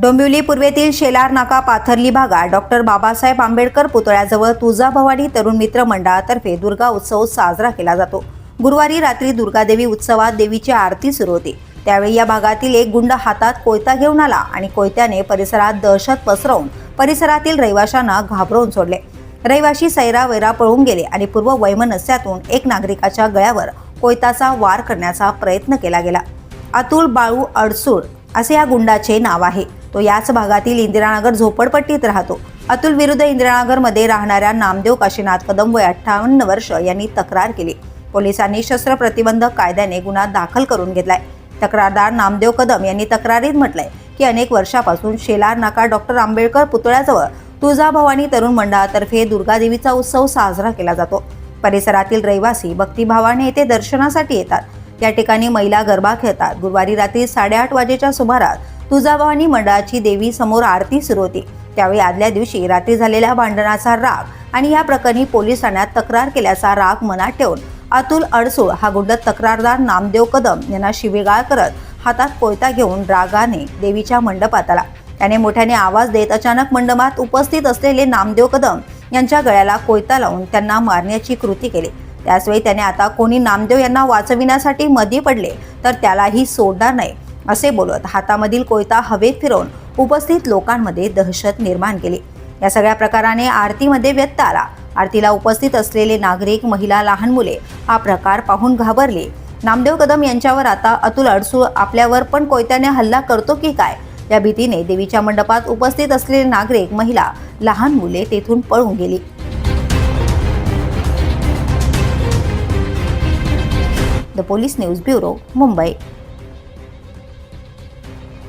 डोंबिवली पूर्वेतील शेलार नाका पाथर्ली भागात डॉक्टर बाबासाहेब आंबेडकर पुतळ्याजवळ तुळजाभवानी तरुण मित्र मंडळातर्फे दुर्गा उत्सव साजरा केला जातो. गुरुवारी रात्री दुर्गादेवी उत्सवात देवीची आरती सुरू होती. त्यावेळी या भागातील एक गुंड हातात कोयता घेऊन आला आणि कोयत्याने परिसरात दहशत पसरवून परिसरातील रहिवाशांना घाबरवून सोडले. रहिवाशी सैरा वैरा पळून गेले आणि पूर्व वैमनस्यातून एक नागरिकाच्या गळ्यावर कोयताचा वार करण्याचा प्रयत्न केला गेला. अतुल बाळू अडसूळ असे या गुंडाचे नाव आहे. तो याच भागातील इंदिरानगर झोपडपट्टीत राहतो. अतुल विरुद्ध इंदिरानगरमध्ये राहणाऱ्या नामदेव काशीनाथ कदम वय अठ्ठावन्न वर्ष यांनी तक्रार केली. पोलिसांनी शस्त्र प्रतिबंधक कायद्याने गुन्हा दाखल करून घेतलाय. तक्रारदार नामदेव कदम यांनी तक्रारीत म्हटलंय की अनेक वर्षापासून शेलार नाका डॉक्टर आंबेडकर पुतळ्याजवळ तुळजाभवानी तरुण मंडळातर्फे दुर्गादेवीचा उत्सव साजरा केला जातो. परिसरातील रहिवासी भक्तिभावाने येथे दर्शनासाठी येतात. या ठिकाणी महिला गरबा खेळतात. गुरुवारी रात्री साडेआठ वाजेच्या सुमारास तुळजाभवानी मंडळाची देवी समोर आरती सुरू होती. त्यावेळी आदल्या दिवशी रात्री झालेल्या भांडणाचा राग आणि या प्रकरणी पोलीस ठाण्यात तक्रार केल्याचा राग मनात ठेवून अतुल अडसूळ हा गुंड तक्रारदार नामदेव कदम यांना शिवेगाळ करत हातात कोयता घेऊन रागाने देवीच्या मंडपात आला. त्याने मोठ्याने आवाज देत अचानक मंडपात उपस्थित असलेले नामदेव कदम यांच्या गळ्याला कोयता लावून त्यांना मारण्याची कृती केली. त्याचवेळी त्याने आता कोणी नामदेव यांना वाचविण्यासाठी मध्ये पडले तर त्यालाही सोडणार नाही. असे बोलत हातामधील कोयता हवेत फिरवून उपस्थित लोकांमध्ये दहशत निर्माण केली. या सगळ्या प्रकाराने आरतीमध्ये व्यत्यय आला. आरतीला उपस्थित असलेले नागरिक महिला लहान मुले हा प्रकार पाहून घाबरले. नामदेव कदम यांच्यावर आता अतुल अडसूळ आपल्यावर पण कोयत्याने हल्ला करतो की काय? या भीतीने देवीच्या मंडपात उपस्थित असलेले नागरिक महिला लहान मुले तेथून पळून गेली. The police news bureau Mumbai.